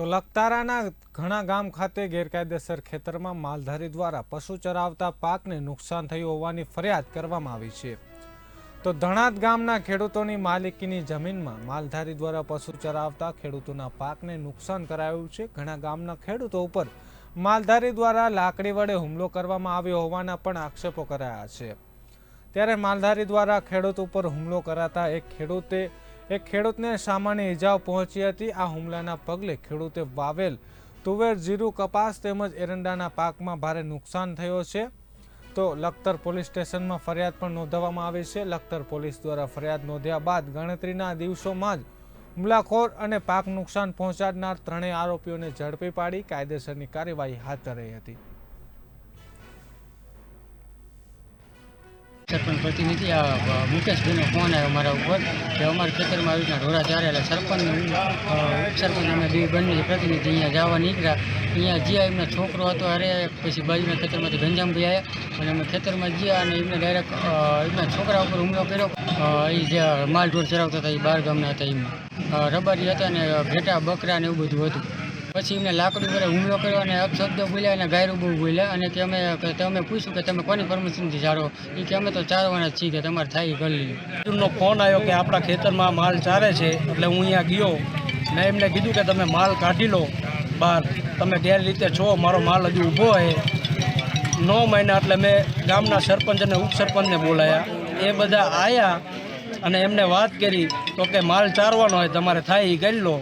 તો લખતારાના ઘણા ગામ ખાતે ગેરકાયદેસર ખેતરમાં માલધારી દ્વારા પશુ ચરાવતા પાકને નુકસાન થયું હોવાની ફરિયાદ કરવામાં આવી છે. તો ધણાત ગામના ખેડૂતોની માલિકીની જમીનમાં માલધારી દ્વારા પશુ ચરાવતા ખેડૂતોના પાકને નુકસાન કરાયું છે. ઘણા ગામના ખેડૂતો ઉપર માલધારી દ્વારા લાકડી વડે હુમલો કરવામાં આવ્યો હોવાના પણ આક્ષેપો કરાયા છે. ત્યારે માલધારી દ્વારા ખેડૂત ઉપર હુમલો કરાતા એક ખેડૂતે એક ખેડૂતને સામાન્ય ઈજાઓ પહોંચી હતી. આ હુમલાના પગલે ખેડૂતે વાવેલ તુવેર, જીરું, કપાસ તેમજ એરંડાના પાકમાં ભારે નુકસાન થયો છે. તો લખતર પોલીસ સ્ટેશનમાં ફરિયાદ પણ નોંધાવવામાં આવી છે. લખતર પોલીસ દ્વારા ફરિયાદ નોંધ્યા બાદ ગણતરીના દિવસોમાં જ હુમલાખોર અને પાક નુકસાન પહોંચાડનાર ત્રણેય આરોપીઓને ઝડપી પાડી કાયદેસરની કાર્યવાહી હાથ ધરાઈ હતી. સરપંચ પ્રતિનિધિ આ મુકેશભાઈનો ફોન આવ્યો મારા ઉપર કે અમારા ખેતરમાં આવી રીતના ઢોરા ચારેલા સરપંચ સરપંચ ઉપસરપંચ અમે બે બંને પ્રતિનિધિ અહીંયા જવા નીકળ્યા. અહીંયા જ્યાં એમનો છોકરો હતો, અરે, પછી બાજુના ખેતરમાંથી ગંજામભાઈ આવ્યા અને અમે ખેતરમાં ગયા અને એમને ડાયરેક્ટ એમના છોકરા ઉપર હુમલો કર્યો. એ જે માલ ઢોર ચરાવતા હતા, એ બાર ગામના હતા એમ રબારી હતા ને ઘેટા, બકરા ને એવું બધું હતું. પછી એમને લાકડી પર હુમલો કર્યો અને અપશબ્દો બોલ્યા અને ગાયરું બહુ બોલ્યા. અને કે અમે કે તમે પૂછ્યું કે તમે કોની પરમિશનથી ચારો એ કે અમે તો ચારવાના છીએ કે તમારે થાય કરી લીધું ફોન આવ્યો કે આપણા ખેતરમાં માલ ચારે છે, એટલે હું અહીંયા ગયો. મેં એમને કીધું કે તમે માલ કાઢી લો બહાર. તમે ગેર રીતે છો, મારો માલ હજુ ઊભો છે નવ મહિના એટલે મેં ગામના સરપંચ અને ઉપસરપંચને બોલાયા. એ બધા આવ્યા અને એમને વાત કરી તો કે માલ ચારવાનો હોય, તમારે થાય એ કરી લો.